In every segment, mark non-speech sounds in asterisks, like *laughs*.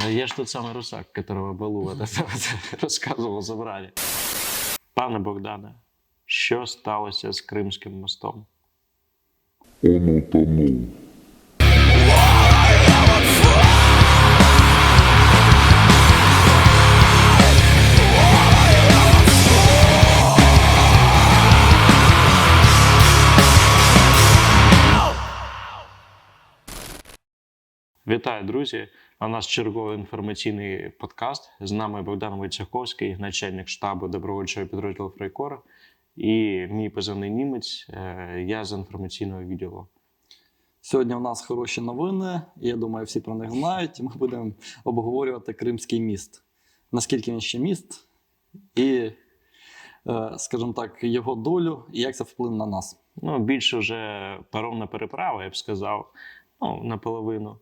А Я ж тот самый русак, которого Балу *laughs* розказував забрали. Пане Богдане, що сталося з Кримським мостом? Он утонул. Вітаю, друзі! У нас черговий інформаційний подкаст. З нами Богдан Войцеховський, начальник штабу добровольчого підрозділу Фрейкор, і мій позивний німець. е, Я з інформаційного відділу. Сьогодні у нас хороші новини. Я думаю, всі про них знають. Ми будемо обговорювати Кримський міст. Наскільки він ще міст, і, е, скажімо так, його долю, і як це вплине на нас. Ну, більше вже паромна переправа, я б сказав, ну, наполовину.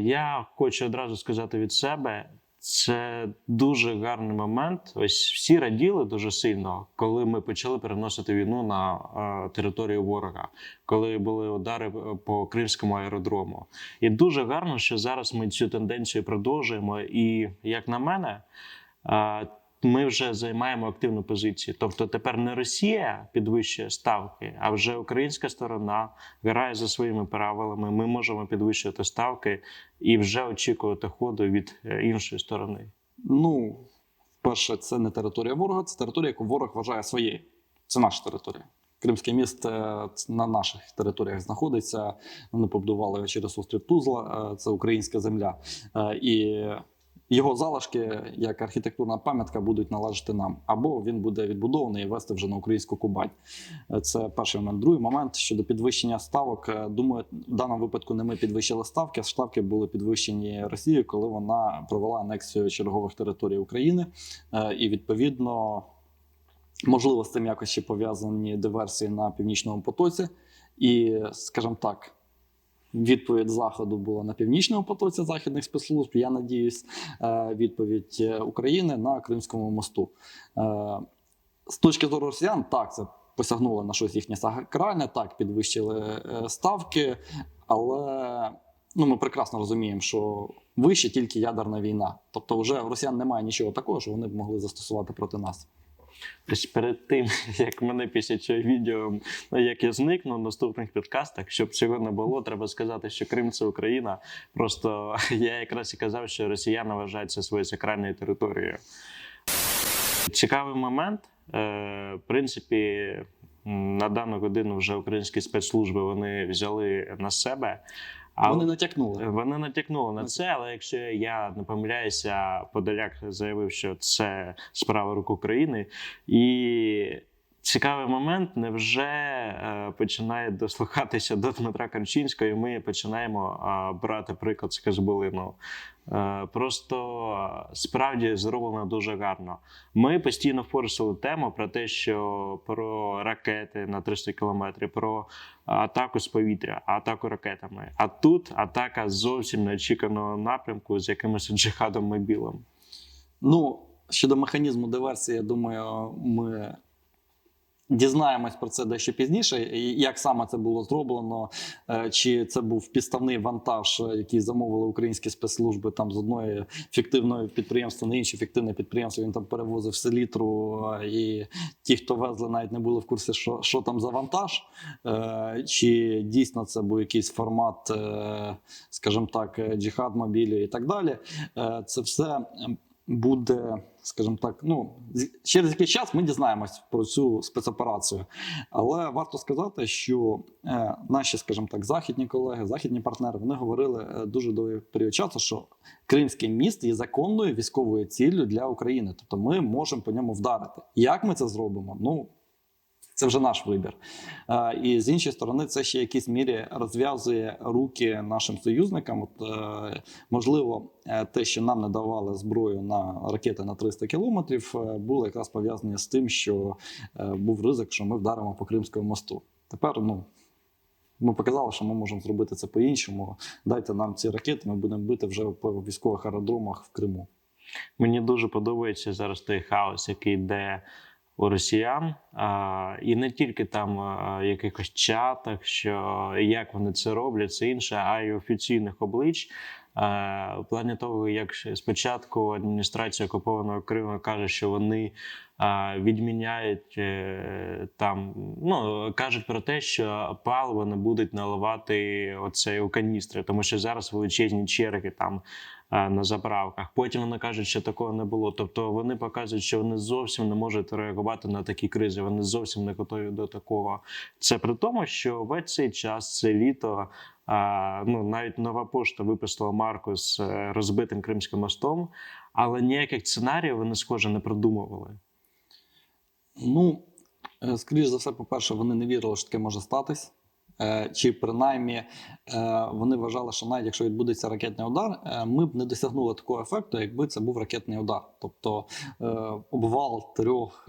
Я хочу одразу сказати від себе. Це дуже гарний момент. Ось всі раділи дуже сильно, коли ми почали переносити війну на е, територію ворога, коли були удари е, по кримському аеродрому. І дуже гарно, що зараз ми цю тенденцію продовжуємо. І як на мене, е, ми вже займаємо активну позицію. Тобто тепер не Росія підвищує ставки, а вже українська сторона грає за своїми правилами. Ми можемо підвищувати ставки і вже очікувати ходу від е, іншої сторони. Ну, перше, це не територія ворога, це територія, яку ворог вважає своєю. Це наша територія. Кримське міст е, на наших територіях знаходиться. Вони побудували через острів Тузла, е, це українська земля. І його залишки, як архітектурна пам'ятка, будуть належати нам. Або він буде відбудований і вести вже на українську Кубань. Це перший момент. Другий момент щодо підвищення ставок. е, Думаю, в даному випадку не ми підвищили ставки. а Ставки були підвищені Росією, коли вона провела анексію чергових територій України. Е, І відповідно, можливо, з цим якось ще пов'язані диверсії на північному потоці. І, скажімо так, відповідь Заходу була на північному потоці західних спецслужб. Я надіюсь, е, відповідь е, України на Кримському мосту. Е, З точки зору росіян, так, це посягнуло на щось їхнє сакральне, так, підвищили ставки, але ну, ми прекрасно розуміємо, що вище тільки ядерна війна. Тобто, вже в росіян немає нічого такого, що вони б могли застосувати проти нас. Перед тим, *laughs* як мене після цього відео, ну як я зникну в наступних підкастах, щоб цього не було, треба сказати, що Крим це Україна. Просто *laughs* я якраз і казав, що росіяни вважають це своєю сакральною територією. Цікавий момент. Е, В принципі, на дану годину вже українські спецслужби вони взяли на себе. А Вони натякнули. вони натякнули на це, але якщо я не помиляюся, Подоляк заявив, що це справа рук України. І цікавий момент, невже е, починає дослухатися до Дмитра Карчинського, і ми починаємо е, брати приклад з Казбулину. Е, Просто справді зроблено дуже гарно. Ми постійно форсили тему про те, що про ракети на 300 кілометрів, про атаку з повітря, атаку ракетами. А тут атака зовсім неочікуваного напрямку з якимось джихадом мобілем. Ну, щодо механізму диверсії, я думаю, ми дізнаємось про це дещо пізніше. Як саме це було зроблено, е, чи це був підставний вантаж, який замовили українські спецслужби там з одної фіктивної підприємства на інше фіктивне підприємство. Він там перевозив селітру, е, і ті, хто везли, навіть не були в курсі, що, що там за вантаж, Е, чи дійсно це був якийсь формат, скажімо так, джихад мобілі і так далі. Це все ем, буде, скажімо так, ну через якийсь час ми дізнаємось про цю спецоперацію. Але варто сказати, що е, наші, скажімо так, західні колеги, західні партнери, вони говорили е, дуже довгий період часу, що Кримський міст є законною військовою ціллю для України. Тобто ми можемо по ньому вдарити. Як ми це зробимо? Ну. Це вже наш вибір. І з іншої сторони, це ще в якійсь мірі розв'язує руки нашим союзникам. От, е, можливо, е, те, що нам не давали зброю на ракети на 300 кілометрів, е, було якраз пов'язане з тим, що був ризик, що ми вдаримо по Кримському мосту. Тепер ну. Ми показали, що ми можемо зробити це по-іншому. Дайте нам ці ракети, ми будемо бити вже по військових аеродромах в Криму. Мені дуже подобається зараз той хаос, який йде у росіян, і не тільки там а, якихось чатах, що як вони це роблять, це інше, а й офіційних облич. в плані того, як спочатку адміністрація окупованого Криму каже, що вони відміняють е, там, ну кажуть про те, що паливо не будуть наливати оце у каністри, тому що зараз величезні черги там на заправках. Потім вони кажуть, що такого не було. Тобто вони показують, що вони зовсім не можуть реагувати на такі кризи. Вони зовсім не готові до такого. Це при тому, що весь цей час, це літо. А, ну, навіть нова пошта випустила марку з е, розбитим Кримським мостом, але ніяких сценаріїв вони, схоже, не продумували. Ну, е, скоріш за все, по-перше, вони не вірили, що таке може статись. Е, Чи принаймні е, вони вважали, що навіть якщо відбудеться ракетний удар, е, ми б не досягнули такого ефекту, якби це був ракетний удар. Тобто обвал трьох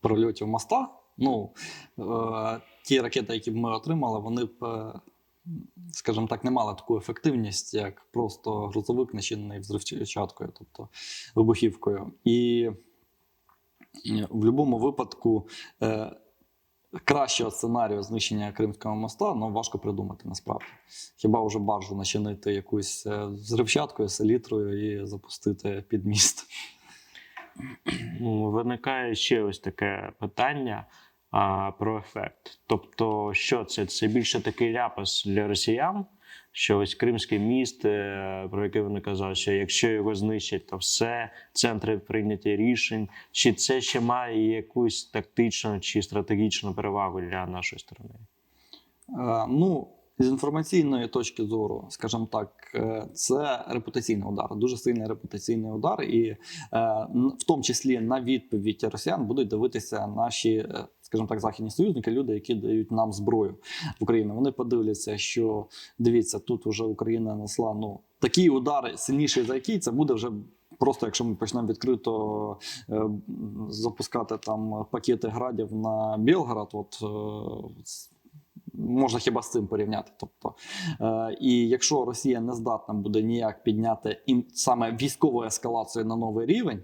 прольотів моста. Ну, ті ракети, які б ми отримали, вони б, скажімо так, не мали таку ефективність, як просто грузовик, начинений взривчаткою, тобто вибухівкою. І в будь-якому випадку кращого сценарію знищення Кримського моста ну, важко придумати насправді. Хіба вже баржу начинити якусь зривчаткою, взривчаткою, селітрою і запустити під міст. Ну, Виникає ще ось таке питання а, про ефект. Тобто, що це? Це більше такий ляпас для росіян. Що ось Кримський міст, е, про який вони казали, що якщо його знищать, то все центри прийняття рішень, чи це ще має якусь тактичну чи стратегічну перевагу для нашої сторони? Е, ну, з інформаційної точки зору, скажімо так, е, це репутаційний удар, дуже сильний репутаційний удар, і е, в тому числі на відповідь росіян будуть дивитися наші, скажімо так, західні союзники, люди, які дають нам зброю в Україну. Вони подивляться, що дивіться, тут вже Україна несла ну такі удари, сильніші за які це буде вже. Просто якщо ми почнемо відкрито е, запускати там пакети градів на Білгород, от е, можна хіба з цим порівняти. Тобто, е, і якщо Росія не здатна буде ніяк підняти ім, саме військову ескалацію на новий рівень,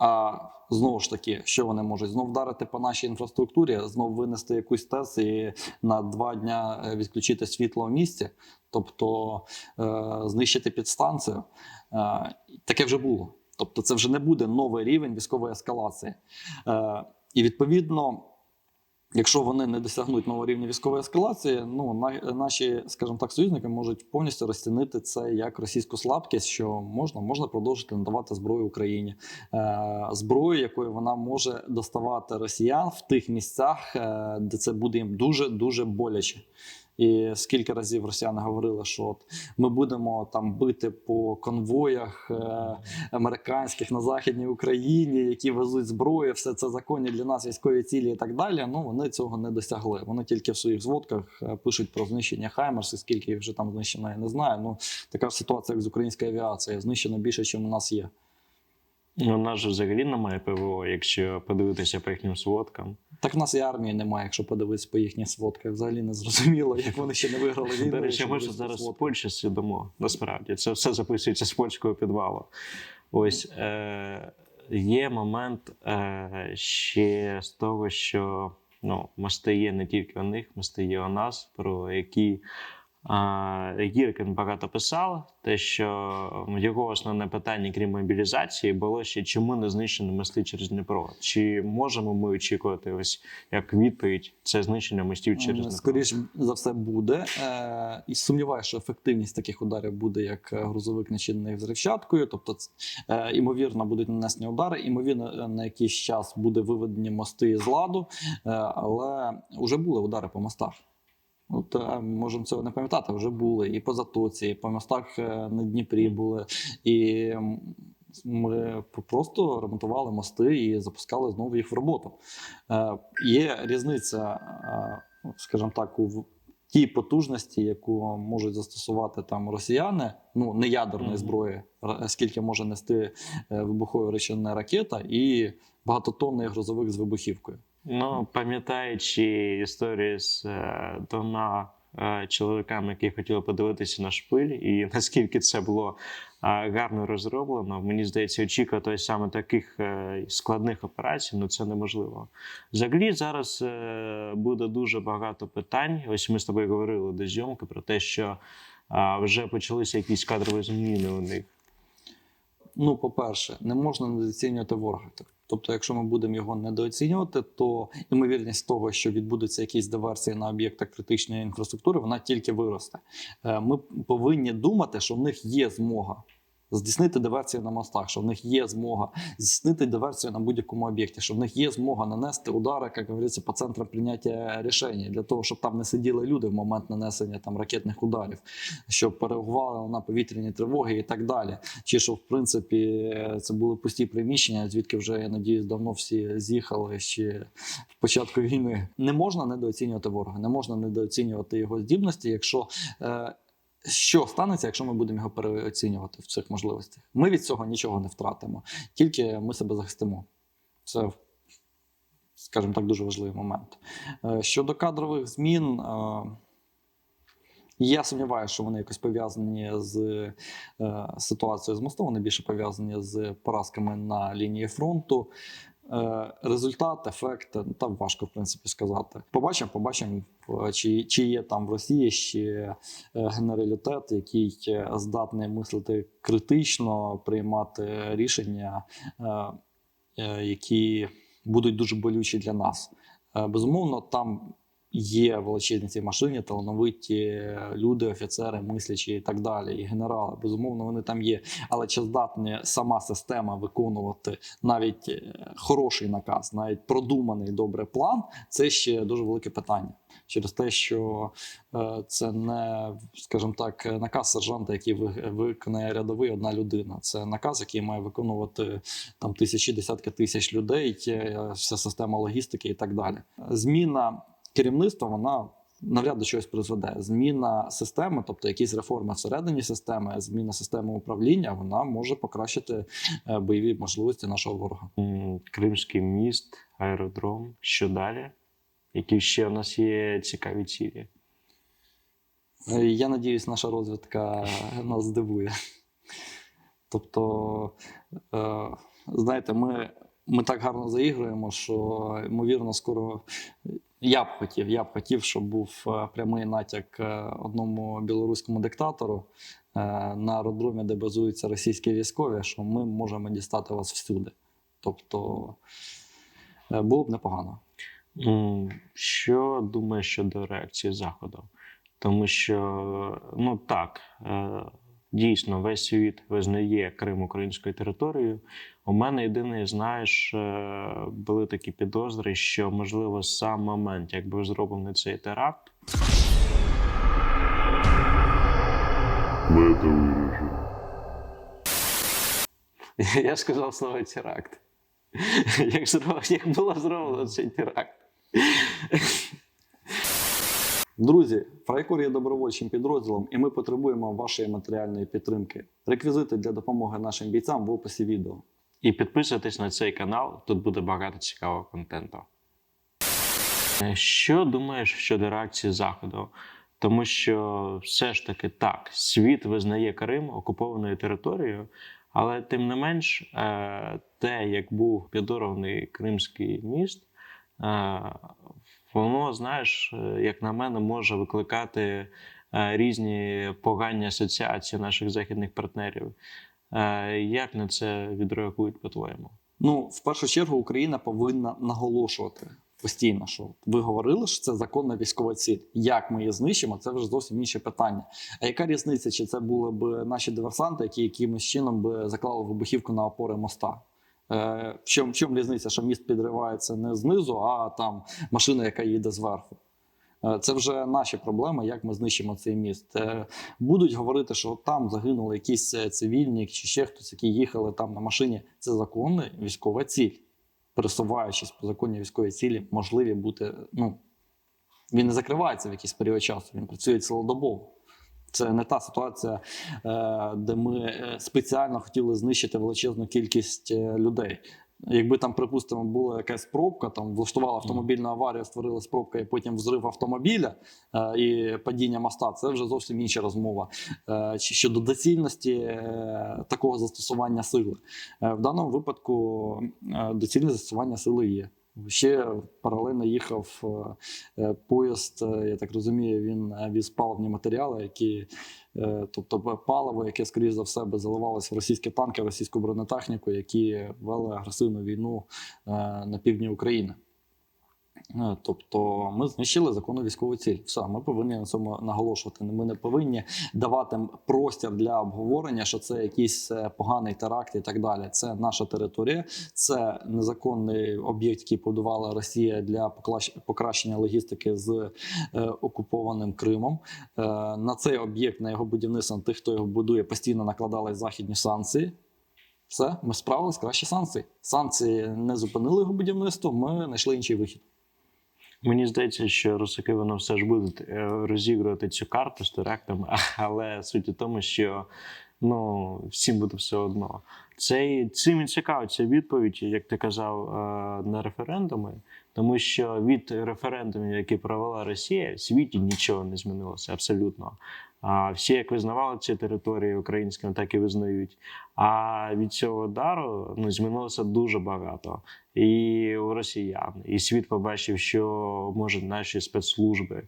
а знову ж таки, що вони можуть? Знов вдарити по нашій інфраструктурі, знов винести якусь ТЕС і на два дня е, відключити світло в місті, тобто е, знищити підстанцію. Е, таке вже було. Тобто, це вже не буде новий рівень військової ескалації. Е, і відповідно. Якщо вони не досягнуть нового рівня військової ескалації, ну на, наші, скажімо так, союзники можуть повністю розцінити це як російську слабкість, що можна, можна продовжити надавати зброю Україні, е, зброю, якою вона може доставати росіян в тих місцях, е, де це буде їм дуже дуже боляче. І скільки разів росіяни говорили, що от ми будемо там бити по конвоях е, американських на західній Україні, які везуть зброю, все це законні для нас військові цілі і так далі. Ну вони цього не досягли. Вони тільки в своїх зводках е, пишуть про знищення Хаймерс, і скільки їх вже там знищено, я не знаю. Ну така ж ситуація, як з українською авіацією. Знищено більше, ніж у нас є. Ну, у нас же взагалі немає ПВО, якщо подивитися по їхнім сводкам. Так в нас і армії немає, якщо подивитися по їхніх сводках. Взагалі не зрозуміло, як вони ще не виграли війну. До речі, ми ж зараз сводках. Польщі сидимо. Насправді це все записується з польського підвалу. Ось е, є момент е, ще з того, що ну, мости є не тільки у них, мости є у нас, про які Гіркін багато писав, те, що його основне питання, крім мобілізації, було ще чому не знищені мости через Дніпро? Чи можемо ми очікувати ось як відповідь це знищення мостів через Дніпро? Скоріше за все буде. Е, і сумніваюся, що ефективність таких ударів буде як е, грузовик начинений взривчаткою. Тобто, е, ймовірно, будуть нанесені удари, ймовірно, е, на якийсь час буде виведені мости з ладу, е, але вже були удари по мостах. От е, можемо цього не пам'ятати, вже були і по Затоці, і по мостах е, на Дніпрі були. І ми просто ремонтували мости і запускали знову їх в роботу. Е, Є різниця, е, скажімо так, у тій потужності, яку можуть застосувати там росіяни, ну не ядерної зброї, скільки може нести е, вибухової речовини ракета, і багатотонний грузовик з вибухівкою. Ну, пам'ятаючи історії з е, двома е, чоловіками, які хотіли подивитися на шпиль, і *laughs* наскільки це було е, гарно розроблено, мені здається, очікувати саме таких складних операцій, ну це неможливо. Взагалі, зараз буде дуже багато питань. Ось ми з тобою говорили до зйомки про те, що вже почалися якісь кадрові зміни у них. Ну, по-перше, не можна недооцінювати ворога. Тобто, якщо ми будемо його недооцінювати, то ймовірність того, що відбудуться якісь диверсії на об'єктах критичної інфраструктури, вона тільки виросте. Е, Ми повинні думати, що в них є змога. Здійснити диверсію на мостах, що в них є змога здійснити диверсію на будь-якому об'єкті, що в них є змога нанести удари, як говориться, по центрам прийняття рішень, для того, щоб там не сиділи люди в момент нанесення там ракетних ударів, щоб переговували на повітряні тривоги і так далі. Чи що в принципі це були пусті приміщення, звідки вже я надіюсь, давно всі з'їхали ще в початку війни. Не можна недооцінювати ворога, не можна недооцінювати його здібності, якщо. Що станеться, якщо ми будемо його переоцінювати в цих можливостях? Ми від цього нічого не втратимо, тільки ми себе захистимо. Це, скажімо так, дуже важливий момент. Е, Щодо кадрових змін, е, я сумніваюся, що вони якось пов'язані з е, ситуацією з мостом, вони більше пов'язані з поразками на лінії фронту. Е, Результат, ефект, ну, там важко в принципі сказати. Побачимо, побачимо, е, чи, чи є там в Росії ще е, генералітет, який е, здатний мислити критично, приймати рішення, е, е, які будуть дуже болючі для нас. Е, Безумовно, там є величезні ці машині, талановиті люди, офіцери, мислячі і так далі, і генерали. Безумовно, вони там є. Але чи здатна сама система виконувати навіть е, хороший наказ, навіть продуманий добре план, це ще дуже велике питання. Через те, що е, це не, скажімо так, наказ сержанта, який ви- виконає рядовий одна людина. Це наказ, який має виконувати там тисячі, десятки тисяч людей, е, вся система логістики і так далі. Зміна керівництва вона навряд до чогось призведе. Зміна системи, тобто якісь реформи всередині системи, зміна системи управління, вона може покращити е, бойові можливості нашого ворога. Кримський міст, аеродром. Що далі? Які ще у нас є цікаві цілі? Е, Я надіюсь, наша розвідка *laughs* нас здивує. Тобто, е, знаєте, ми, ми так гарно заігруємо, що ймовірно, скоро я б хотів, я б хотів, щоб був е, прямий натяк е, одному білоруському диктатору е, на аеродромі, де базуються російські військові, що ми можемо дістати вас всюди. Тобто, було б непогано. Що думаєш щодо реакції Заходу? Тому що, ну так, дійсно, весь світ визнає Крим українською територією. У мене єдине, знаєш, е, були такі підозри, що можливо сам момент, як був зроблений цей теракт, *laughs* я сказав слово теракт. *laughs* Як, зро- як було зроблено цей теракт. Друзі, Фрайкор є добровольчим підрозділом, і ми потребуємо вашої матеріальної підтримки. Реквізити для допомоги нашим бійцям в описі відео. І підписуйтесь на цей канал, тут буде багато цікавого контенту. Е, Що думаєш щодо реакції Заходу? Тому що все ж таки так, світ визнає Крим окупованою територією, але тим не менш, е, те, як був підорваний Кримський міст, е, воно, знаєш, е, як на мене, може викликати е, різні погані асоціації наших західних партнерів. Е, Як на це відреагують, по-твоєму? Ну, в першу чергу, Україна повинна наголошувати постійно, що ви говорили, що це законна військова ціль. Як ми її знищимо, це вже зовсім інше питання. А яка різниця, чи це були б наші диверсанти, які якимось чином би заклали вибухівку на опори моста? Е, в чому, в чому різниця, що міст підривається не знизу, а там машина, яка їде зверху? Е, Це вже наші проблеми, як ми знищимо цей міст. Е, Будуть говорити, що там загинули якісь цивільні чи ще хтось, які їхали там на машині. Це законна військова ціль. Пересуваючись по законній військовій цілі, можливі бути. Ну він не закривається в якийсь період часу, він працює цілодобово. Це не та ситуація, е, де ми е, спеціально хотіли знищити величезну кількість е, людей. Якби там, припустимо, була якась пробка, там влаштувала автомобільну аварію, створилась пробка, і потім взрив автомобіля е, і падіння моста, це вже зовсім інша розмова. Е, щодо доцільності е, такого застосування сили. Е, в даному випадку е, доцільне застосування сили є. Ще паралельно їхав е, е, поїзд, е, я так розумію, він віз паливні матеріали, які, тобто паливо, яке, скоріш за все, заливалось в російські танки, російську бронетехніку, які вели агресивну війну на півдні України. Е, Тобто ми знищили законну військову ціль. Все, ми повинні на цьому наголошувати. Ми не повинні давати простір для обговорення, що це якийсь е, поганий теракт і так далі. Це наша територія, це незаконний об'єкт, який побудувала Росія для покращення логістики з е, окупованим Кримом. На цей об'єкт, на його будівництво, на тих, хто його будує, постійно накладали західні санкції. Все, ми справились краще санкції. Санкції не зупинили його будівництво. Ми знайшли інший вихід. Мені здається, що русаки воно все ж будуть е, розігрувати цю карту з терактом, *laughs* але суть у тому, що ну, всім буде все одно. Цей цим і цікава ця відповідь, як ти казав, е, на референдуми, тому що від референдумів, які провела Росія, в світі нічого не змінилося абсолютно. А всі як визнавали ці території українськими, так і визнають. А від цього удару ну, змінилося дуже багато і у росіян. І світ побачив, що можуть наші спецслужби.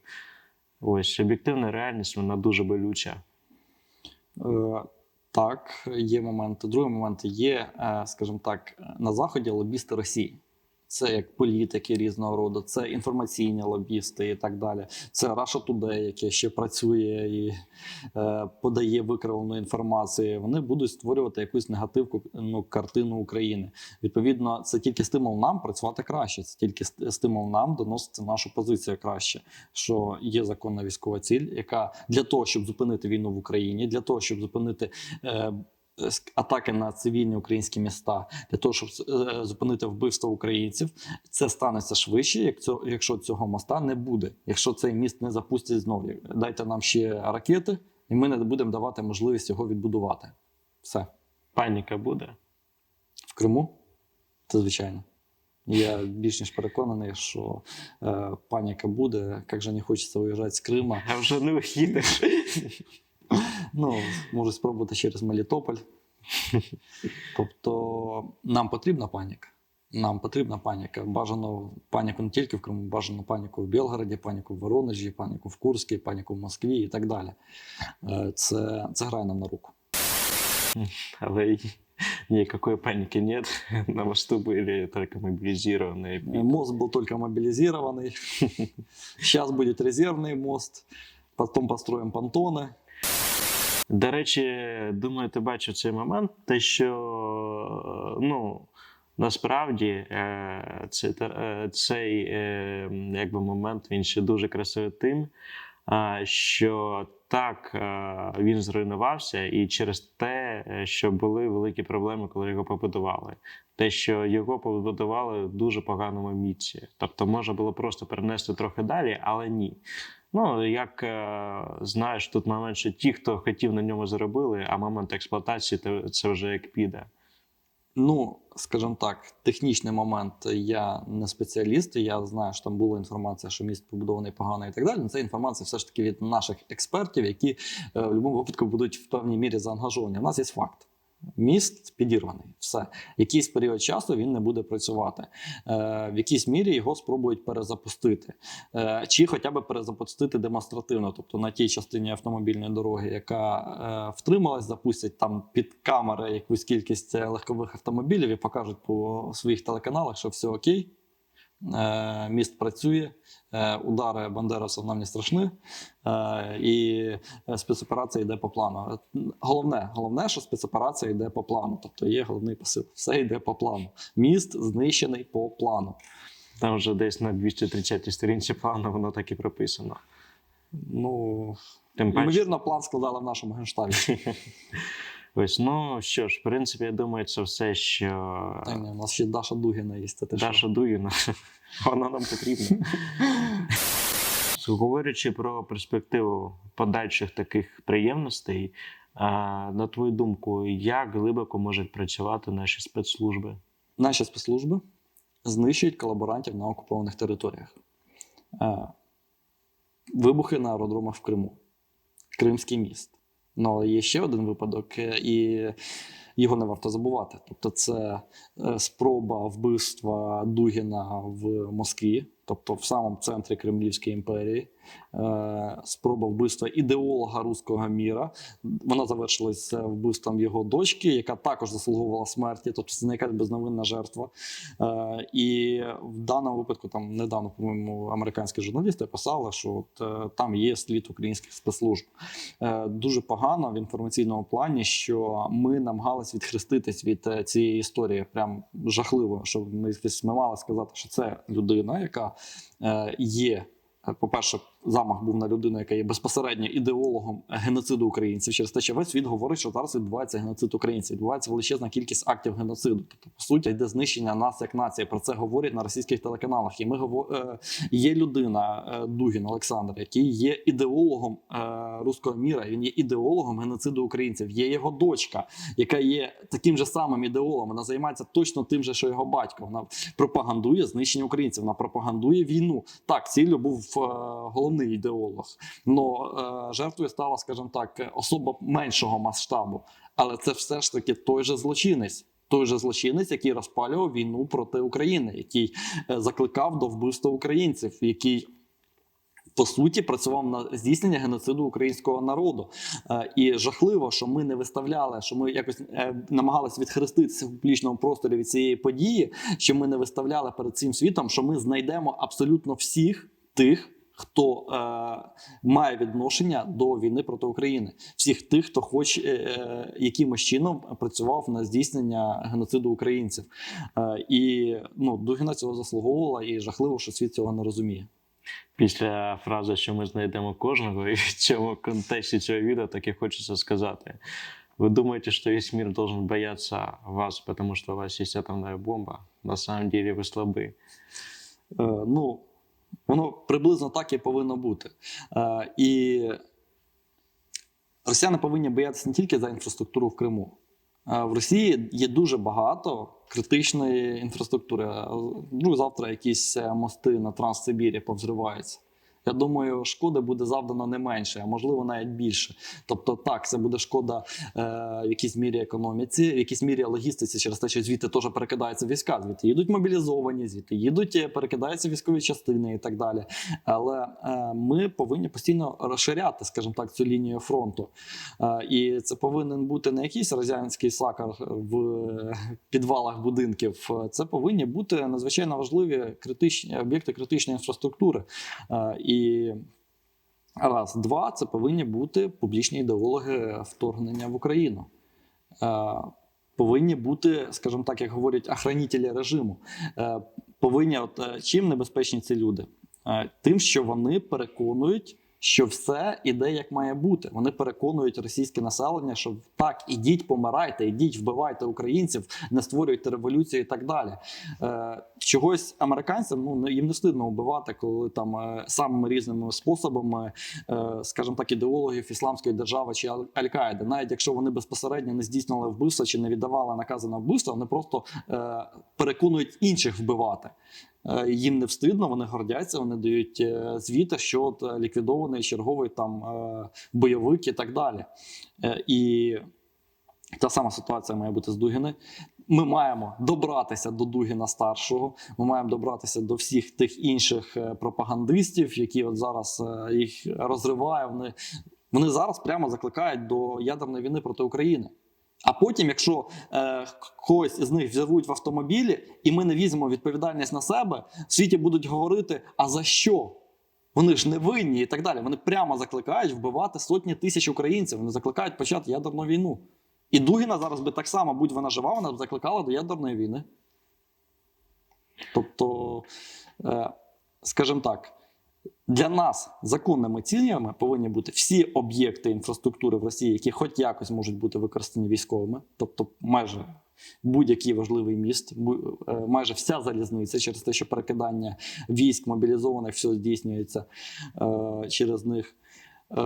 Ось об'єктивна реальність, вона дуже болюча. Е, Так, є моменти. Другий момент є, е, скажімо так, на заході лобісти Росії. Це як політики різного роду, це інформаційні лобісти і так далі. Це Russia Today, яке ще працює і е, подає викривлену інформацію. Вони будуть створювати якусь негативну ну, картину України. Відповідно, це тільки стимул нам працювати краще. Це тільки стимул нам доносити нашу позицію краще. Що є законна військова ціль, яка для того, щоб зупинити війну в Україні, для того, щоб зупинити. Е, Атаки на цивільні українські міста для того, щоб е, зупинити вбивство українців, це станеться швидше, якщо цього моста не буде. Якщо цей міст не запустять знову. Дайте нам ще ракети, і ми не будемо давати можливість його відбудувати. Все Паніка буде. в Криму. Це звичайно. Я більш ніж переконаний, що е, паніка буде. Як же не хочеться виїжджати з Крима. А вже не виїдеш. *laughs* *laughs* Ну, можу спробувати через Мелітополь. *laughs* Тобто нам потрібна паніка. Нам потрібна паніка. Бажано паніку не тільки в Криму, бажано паніку в Білгороді, паніку в Воронежі, паніку в Курській, паніку в Москві і так далі. Е, Це, це грає нам на руку. *laughs* Але й никакой паники нет. На мосту были только мобилизированные. Э, Мост был только мобилизированный. Сейчас будет резервный мост. Потом построим понтоны. До речі, думаю, ти бачив цей момент, те, що ну, насправді е, е, цей е, якби момент він ще дуже красивий тим, що так е, він зруйнувався, і через те, е, що були великі проблеми, коли його побудували. Те, що його побудували в дуже поганому місці. Тобто можна було просто перенести трохи далі, але ні. Ну, як е, знаєш, тут момент, що ті, хто хотів на ньому заробили, а момент експлуатації це вже як піде. Ну, скажімо так, технічний момент я не спеціаліст, я знаю, що там була інформація, що міст побудований погано і так далі. Це інформація все ж таки від наших експертів, які е, в будь-якому випадку будуть в певній мірі заангажовані. У нас є факт. Міст підірваний, все. Якийсь період часу він не буде працювати. Е, в якійсь мірі його спробують перезапустити, е, чи хоча б перезапустити демонстративно, тобто на тій частині автомобільної дороги, яка е, втрималась, запустять там під камери якусь кількість е, легкових автомобілів і покажуть по своїх телеканалах, що все окей. Е, міст працює, е, удари бандерасів нам не страшні, е, і спецоперація йде по плану. Головне, головне, що спецоперація йде по плану, тобто є головний посил. Все йде по плану. Міст знищений по плану. Там вже десь на 230 сторінці плану воно так і прописано. Ну, Тим паче, ймовірно, план складали в нашому генштабі. *laughs* ось, ну що ж, в принципі, я думаю, це все, що Та ні, у нас ще Даша Дугіна є. Це те, що. Даша Дуїна, *laughs* вона нам потрібна. *laughs* Говорячи про перспективу подальших таких приємностей, на твою думку, як глибоко можуть працювати наші спецслужби? Наші спецслужби знищують колаборантів на окупованих територіях. Вибухи на аеродромах в Криму, Кримський міст. Ну, але є ще один випадок, е, і його не варто забувати. Тобто, це е, спроба вбивства Дугіна в Москві, тобто в самому центрі Кремлівської імперії, спроба вбивства ідеолога руського міра. Вона завершилася вбивством його дочки, яка також заслуговувала смерті, тобто це не якась безновинна жертва. Е, І в даному випадку там недавно, по-моєму, американські журналісти писали, що от, е, там є слід українських спецслужб. Е, Дуже погано в інформаційному плані, що ми намагалися відхреститись від е, цієї історії. Прям жахливо, що ми, ми мали сказати, що це людина, яка е, є. е, По-перше, замах був на людину, яка є безпосередньо ідеологом геноциду українців. Через те, що весь світ говорить, що зараз відбувається геноцид українців. Відбувається величезна кількість актів геноциду. Тобто, по суті, йде знищення нас як нації. Про це говорять на російських телеканалах. І ми говор... е, є людина е, Дугін Олександр, який є ідеологом е, руського міра. Він є ідеологом геноциду українців. Є його дочка, яка є таким же самим ідеологом. Вона займається точно тим же, що його батько. Вона пропагандує знищення українців. Вона пропагандує війну. Так, ціллю був е, головний ідеолог. Но е, жертвою стала, скажімо так, особа меншого масштабу. Але це все ж таки той же злочинець. Той же злочинець, який розпалював війну проти України, який е, закликав до вбивства українців, який по суті працював на здійснення геноциду українського народу. Е, І жахливо, що ми не виставляли, що ми якось е, намагалися відхреститися в публічному просторі від цієї події, що ми не виставляли перед цим світом, що ми знайдемо абсолютно всіх тих Хто е, має відношення до війни проти України, всіх тих, хто хоч е, е, якимось чином працював на здійснення геноциду українців, е, і ну Дугіна цього заслуговувала, і жахливо, що світ цього не розуміє. Після фрази, що ми знайдемо кожного, і в цьому контексті цього відео таки хочеться сказати. Вы думаете, что весь мир должен бояться вас, потому что у вас есть атомная бомба? На самом деле вы слабы. Е, ну, воно приблизно так і повинно бути. Е, і росіяни повинні боятися не тільки за інфраструктуру в Криму. Е, в Росії є дуже багато критичної інфраструктури. Е, Ну, завтра якісь е, мости на Транссибірі повзриваються. Я думаю, шкоди буде завдано не менше, а можливо навіть більше. Тобто, так, це буде шкода е, в якійсь мірі економіці, в якійсь мірі логістиці, через те, що звідти теж перекидаються війська, звідти їдуть мобілізовані, звідти їдуть, е, перекидаються військові частини і так далі. Але е, ми повинні постійно розширяти, скажімо так, цю лінію фронту. Е, і це повинен бути не якийсь радянський сакар в е, підвалах будинків. Це повинні бути надзвичайно важливі критичні об'єкти критичної інфраструктури. Е, І раз, два, це повинні бути публічні ідеологи вторгнення в Україну. Е, Повинні бути, скажімо так, як говорять, охранителі режиму. Е, Повинні, от е, чим небезпечні ці люди? Тим, що вони переконують, що все іде як має бути. Вони переконують російське населення, що так, ідіть, помирайте, ідіть, вбивайте українців, не створюйте революцію і так далі. Е, чогось американцям ну їм не стидно вбивати, коли там е, самими різними способами, е, скажімо так, ідеологів ісламської держави чи Аль- Аль-Каїди, навіть якщо вони безпосередньо не здійснили вбивство чи не віддавали накази на вбивство, вони просто е, переконують інших вбивати. Е, Їм не встидно, вони гордяться, вони дають е, звіти, що от е, ліквідований черговий там бойовик і так далі. І та сама ситуація має бути з Дугіни. Ми маємо добратися до Дугіна старшого. Ми маємо добратися до всіх тих інших пропагандистів, які от зараз їх розриває. Вони, вони зараз прямо закликають до ядерної війни проти України. А потім, якщо е, когось із них взірвуть в автомобілі, і ми не візьмемо відповідальність на себе, в світі будуть говорити: а за що? Вони ж не винні і так далі. Вони прямо закликають вбивати сотні тисяч українців. Вони закликають почати ядерну війну. І Дугіна зараз би так само, будь вона жива, вона б закликала до ядерної війни. Тобто, е, скажімо так, для нас законними цілями повинні бути всі об'єкти інфраструктури в Росії, які хоч якось можуть бути використані військовими, тобто майже будь-який важливий міст, е, майже вся залізниця через те, що перекидання військ мобілізованих все здійснюється е, через них. Е,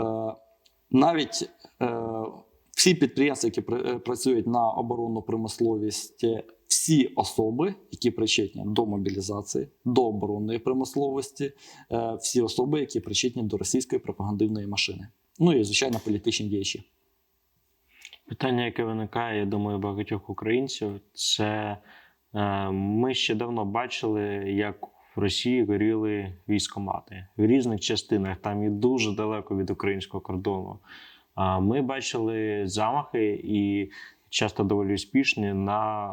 навіть е, всі підприємства, які е, працюють на оборонну промисловість, всі особи, які причетні до мобілізації, до оборонної промисловості, е, всі особи, які причетні до російської пропагандивної машини. Ну і звичайно, політичні діячі. Питання, яке виникає, я думаю, багатьох українців, це е, ми ще давно бачили, як в Росії горіли військомати в різних частинах, там і дуже далеко від українського кордону. Ми бачили замахи і часто доволі успішні на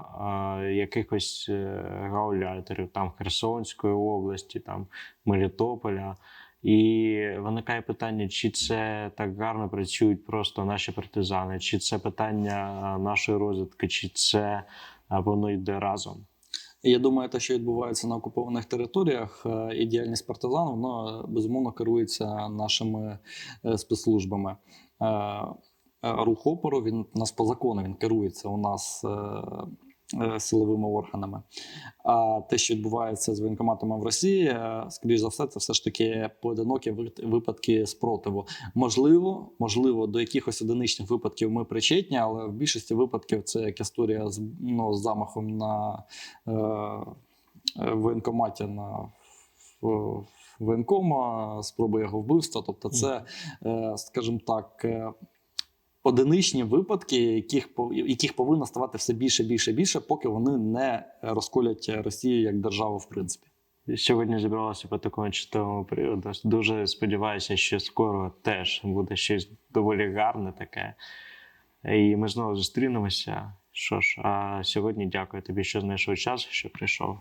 е, якихось е, гауляйтерів, там Херсонської області, там Мелітополя. І виникає питання, чи це так гарно працюють просто наші партизани, чи це питання нашої розвідки, чи це воно йде разом. Я думаю, те, що відбувається на окупованих територіях, е, і діяльність партизан, воно е, безумовно керується нашими е, спецслужбами. Е, Рух опору він у нас по закону він керується у нас е, е, силовими органами. А те, що відбувається з воєнкоматами в Росії, скоріш за все, це все ж таки поодинокі випадки спротиву. Можливо, можливо, до якихось одиничних випадків ми причетні, але в більшості випадків це як історія з, ну, з замахом на е, воєнкоматі на воєнкома, спроби його вбивства. Тобто, це, скажімо так. Одиничні випадки, яких яких повинно ставати все більше, більше, більше, поки вони не розколять Росію як державу, в принципі. Сьогодні зібралося по такому чутовому періоду. Дуже сподіваюся, що скоро теж буде щось доволі гарне таке. І ми знову зустрінемося. Що ж, а сьогодні дякую тобі, що знайшов час, що прийшов.